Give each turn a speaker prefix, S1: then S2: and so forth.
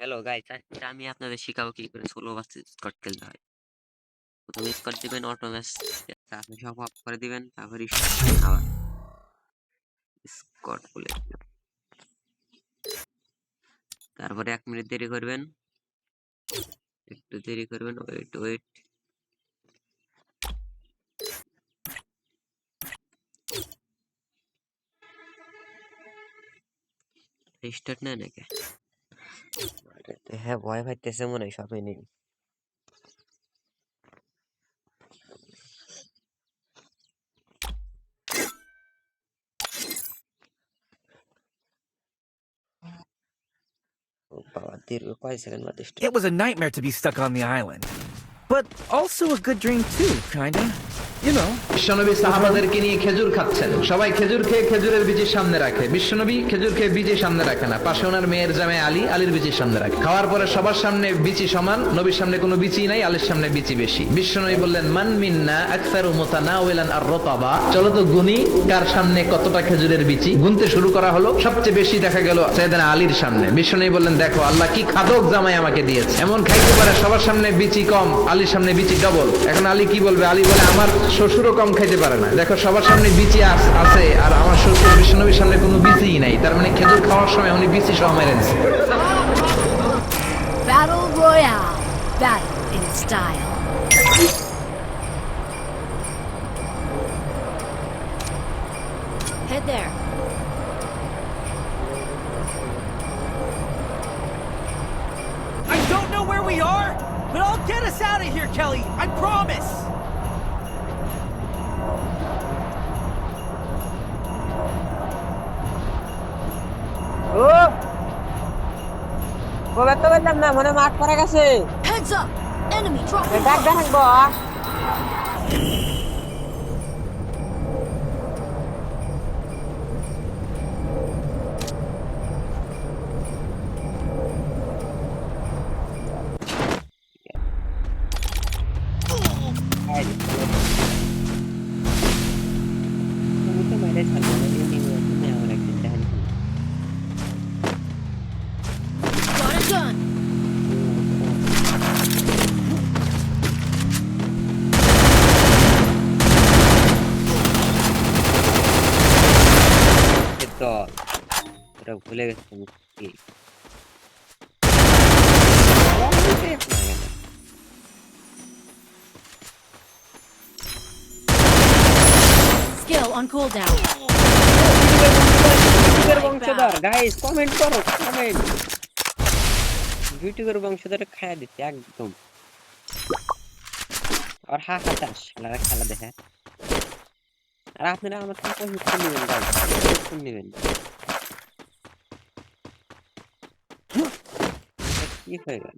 S1: Hello guys, আজকে আমি আপনাদের শেখাবো কি করে সোলো ভার্সেস স্কট খেলতে হয়। প্রথমে স্কট দিবেন অটো ম্যাচ আপনি সব অফ করে দিবেন, তারপরে আবার স্কট বলে। তারপরে এক মিনিট দেরি করবেন। একটু দেরি করবেন ওয়েট ওয়েট স্টার্ট নেয় নাকি হ্যাঁ ভয় পাইতেছে মনে হয় সবাই নেই ও বাবা দীর্ঘ কয় সেকেন্ড বাদে start?
S2: It was a nightmare to be stuck on the island. But also a good dream too, kinda. You know.
S3: বিশ্বনবী সাহাবাদেরকে নিয়ে খেজুর খাচ্ছেন। সবাই খেজুর খেয়ে খেজুরের বীজের সামনে রাখে। বিশ্বনবী খেজুর খেয়ে বীজের সামনে রাখে না। পাশে ওনার মেয়ের জামাই আলী আলীর বীজের সামনে রাখে। খাওয়ার পরে সবার সামনে বিচি সমান নবীর সামনে কোনো বিচি নাই আলীর সামনে বিচি বেশি। বিশ্বনবী বললেন মান মিন্না আকসারু মুতানাওয়ালান আর রতাবা? চলো তো গুনি কার সামনে কতটা খেজুরের বিচি গুনতে শুরু করা হলো। সবচেয়ে বেশি দেখা গেল সাইয়েদনা আলীর সামনে। বিশ্বনবী বললেন দেখো আল্লাহ কি খাদক জামাই আমাকে দিয়েছে। এমন খাইতে পারে সবার সামনে বিচি কম আলীর সামনে বিচি ডবল এখন আলী কি বলবে আলী বলে আমার শ্বশুরও কম খাইতে পারে না দেখো সবার সামনে বিচি আছে আর আমার শ্বশুর বিষ্ণবীর সামনে কোনো বিচিই নাই তার মানে খেজুর খাওয়ার সময় উনি বিচি সহ মেরে দিছে।
S4: Battle Royale. Battle in style. Head there.
S2: I don't know where we are, get us out of here, Kelly. I promise.
S5: ও কবে তো বললাম না মনে মাঠ পড়ে গেছে
S4: Heads up. Enemy dropping.
S5: ডাক দেখাবো
S1: Ay,
S4: Okay. on cooldown.
S1: ইউটিউবের বংশধর গাইস কমেন্ট করো কমেন্ট ইউটিউবের বংশধর খায়া দিচ্ছে একদম আর হা হাতাস খেলা খেলা দেখে আর আপনারা আমার থেকে প্রশিক্ষণ নেবেন গাইস প্রশিক্ষণ নেবেন এটা কি হয়ে গেল